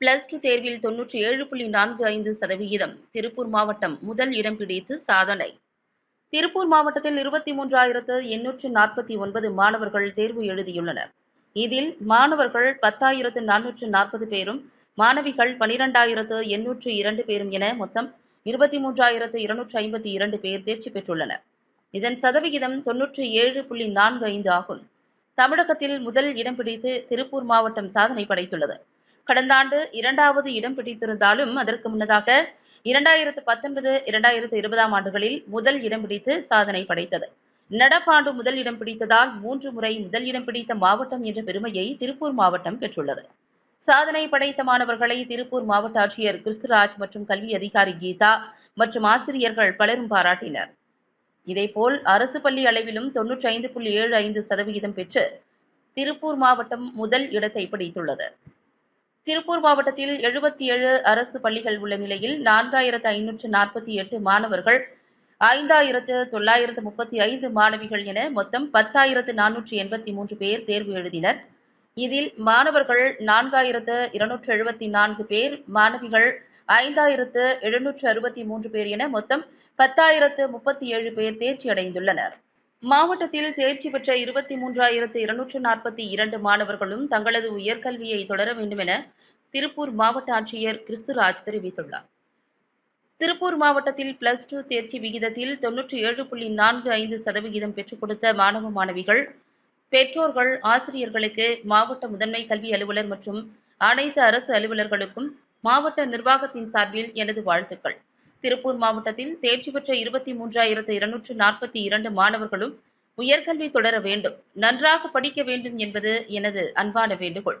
Plus two தேர்வில் தொன்னூற்றி ஏழு புள்ளி நான்கு ஐந்து சதவிகிதம். திருப்பூர் மாவட்டம் முதல் இடம் பிடித்து சாதனை. திருப்பூர் மாவட்டத்தில் இருபத்தி மூன்றாயிரத்து எண்ணூற்று நாற்பத்தி ஒன்பது மாணவர்கள் தேர்வு எழுதியுள்ளனர். இதில் மாணவர்கள் பத்தாயிரத்து நானூற்று நாற்பது பேரும் மாணவிகள் பனிரெண்டாயிரத்து எண்ணூற்று இரண்டு பேரும் என மொத்தம் இருபத்தி மூன்றாயிரத்து இருநூற்று ஐம்பத்தி இரண்டு பேர் தேர்ச்சி பெற்றுள்ளனர். இதன் சதவிகிதம் தொன்னூற்றி ஏழு புள்ளி நான்கு ஐந்து ஆகும். தமிழகத்தில் முதல் இடம் பிடித்து திருப்பூர் மாவட்டம் சாதனை படைத்துள்ளது. கடந்த ஆண்டு இரண்டாவது இடம் பிடித்திருந்தாலும் அதற்கு முன்னதாக இரண்டாயிரத்து பத்தொன்பது இரண்டாயிரத்து இருபதாம் ஆண்டுகளில் முதல் இடம் பிடித்து சாதனை படைத்தது. நடப்பாண்டு முதல் இடம் பிடித்ததால் மூன்று முறை முதல் இடம் பிடித்த மாவட்டம் என்ற பெருமையை திருப்பூர் மாவட்டம் பெற்றுள்ளது. சாதனை படைத்த மாணவர்களை திருப்பூர் மாவட்ட ஆட்சியர் கிறிஸ்துராஜ் மற்றும் கல்வி அதிகாரி கீதா மற்றும் ஆசிரியர்கள் பலரும் பாராட்டினர். இதேபோல் அரசு பள்ளி அளவிலும் தொன்னூற்றி ஐந்து புள்ளி ஏழு ஐந்து சதவிகிதம் பெற்று திருப்பூர் மாவட்டம் முதல் இடத்தை பிடித்துள்ளது. திருப்பூர் மாவட்டத்தில் எழுபத்தி ஏழு அரசு பள்ளிகள் உள்ள நிலையில் நான்காயிரத்து ஐநூற்று நாற்பத்தி எட்டு மாணவர்கள் ஐந்தாயிரத்து தொள்ளாயிரத்து முப்பத்தி ஐந்து மாணவிகள் என மொத்தம் பத்தாயிரத்து நானூற்று எண்பத்தி மூன்று பேர் தேர்வு எழுதினர். இதில் மாணவர்கள் நான்காயிரத்து இருநூற்று எழுபத்தி நான்கு பேர் மாணவிகள் ஐந்தாயிரத்து எழுநூற்று அறுபத்தி மூன்று பேர் என மொத்தம் பத்தாயிரத்து முப்பத்தி ஏழு பேர் தேர்ச்சி அடைந்துள்ளனர். மாவட்டத்தில் தேர்ச்சி பெற்ற இருபத்தி மூன்றாயிரத்து இருநூற்று நாற்பத்தி இரண்டு மாணவர்களும் தங்களது உயர்கல்வியை தொடர வேண்டும் என திருப்பூர் மாவட்ட ஆட்சியர் கிறிஸ்துராஜ் தெரிவித்துள்ளார். திருப்பூர் மாவட்டத்தில் பிளஸ் டூ தேர்ச்சி விகிதத்தில் தொன்னூற்றி ஏழு புள்ளி நான்கு ஐந்து சதவிகிதம் பெற்றுக் கொடுத்த மாணவ மாணவிகள் பெற்றோர்கள் ஆசிரியர்களுக்கு மாவட்ட முதன்மை கல்வி அலுவலர் மற்றும் அனைத்து அரசு அலுவலர்களுக்கும் மாவட்ட நிர்வாகத்தின் சார்பில் எனது வாழ்த்துக்கள். திருப்பூர் மாவட்டத்தில் தேர்ச்சி பெற்ற இருபத்தி மூன்றாயிரத்து இருநூற்று நாற்பத்தி இரண்டு மாணவர்களும் உயர்கல்வி தொடர வேண்டும் நன்றாக படிக்க வேண்டும் என்பது எனது அன்பான வேண்டுகோள்.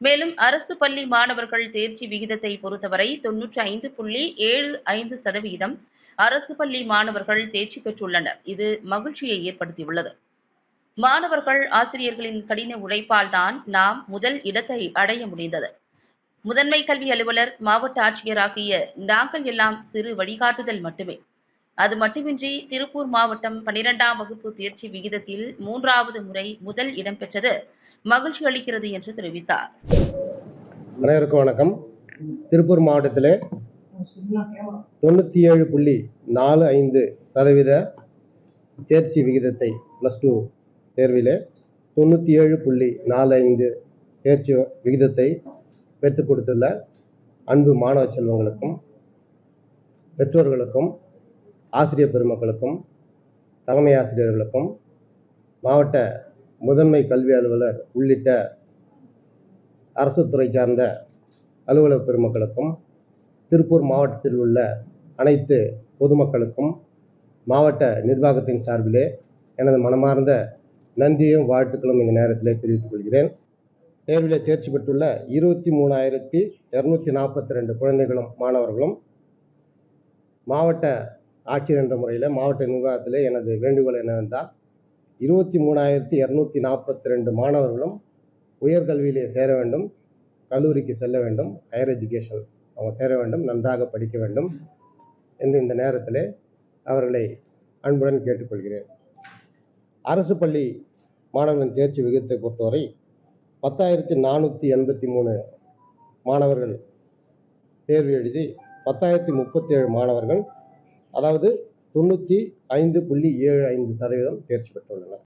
மேலும் அரசு பள்ளி மாணவர்கள் தேர்ச்சி விகிதத்தை பொறுத்தவரை தொன்னூற்றி ஐந்து புள்ளி ஏழு ஐந்து சதவிகிதம் அரசு பள்ளி மாணவர்கள் தேர்ச்சி பெற்றுள்ளனர். இது மகிழ்ச்சியை ஏற்படுத்தியுள்ளது. மாணவர்கள் ஆசிரியர்களின் கடின உழைப்பால் தான் நாம் முதல் இடத்தை அடைய முடிந்தது. முதன்மை கல்வி அலுவலர் மாவட்ட ஆட்சியர் ஆகிய நாங்கள் எல்லாம் சிறு வழிகாட்டுதல் மட்டுமே. அது மட்டுமின்றி திருப்பூர் மாவட்டம் பனிரெண்டாம் வகுப்பு தேர்ச்சி விகிதத்தில் மூன்றாவது முறை முதல் இடம் பெற்றது மகிழ்ச்சி அளிக்கிறது என்று தெரிவித்தார். அனைவருக்கும் வணக்கம். திருப்பூர் மாவட்டத்தில் தொண்ணூற்றி ஏழு புள்ளி நாலு ஐந்து சதவீத தேர்ச்சி விகிதத்தை ப்ளஸ் டூ தேர்விலே தொண்ணூற்றி ஏழு புள்ளி நாலு ஐந்து தேர்ச்சி விகிதத்தை பெற்றுக் கொடுத்துள்ள அன்பு மாணவ செல்வங்களுக்கும் பெற்றோர்களுக்கும் ஆசிரியர் பெருமக்களுக்கும் தலைமை ஆசிரியர்களுக்கும் மாவட்ட முதன்மை கல்வி அலுவலர் உள்ளிட்ட அரசு துறை சார்ந்த அலுவலர் பெருமக்களுக்கும் திருப்பூர் மாவட்டத்தில் உள்ள அனைத்து பொதுமக்களுக்கும் மாவட்ட நிர்வாகத்தின் சார்பிலே எனது மனமார்ந்த நன்றியும் வாழ்த்துக்களும் இந்த நேரத்திலே தெரிவித்துக் கொள்கிறேன். தேர்வில் தேர்ச்சி பெற்றுள்ள இருபத்தி மூணாயிரத்தி இரநூத்தி நாற்பத்தி ரெண்டு குழந்தைகளும் மாணவர்களும் மாவட்ட ஆட்சியர் என்ற முறையில் மாவட்ட நிர்வாகத்தில் எனது வேண்டுகோள் என்னவென்றால் இருபத்தி மூணாயிரத்தி இரநூத்தி நாற்பத்தி ரெண்டு மாணவர்களும் உயர்கல்வியிலே சேர வேண்டும் கல்லூரிக்கு செல்ல வேண்டும் ஹையர் எஜுகேஷன் அவங்க சேர வேண்டும் நன்றாக படிக்க வேண்டும் என்று இந்த நேரத்தில் அவர்களை அன்புடன் கேட்டுக்கொள்கிறேன். அரசு பள்ளி மாணவர்களின் தேர்ச்சி விகிதத்தை பொறுத்தவரை பத்தாயிரத்தி நானூற்றி எண்பத்தி மூணு மாணவர்கள் தேர்வு எழுதி பத்தாயிரத்தி முப்பத்தி ஏழு மாணவர்கள் அதாவது தொண்ணூற்றி ஐந்து புள்ளி ஏழு ஐந்து சதவீதம் தேர்ச்சி பெற்றுள்ளனர்.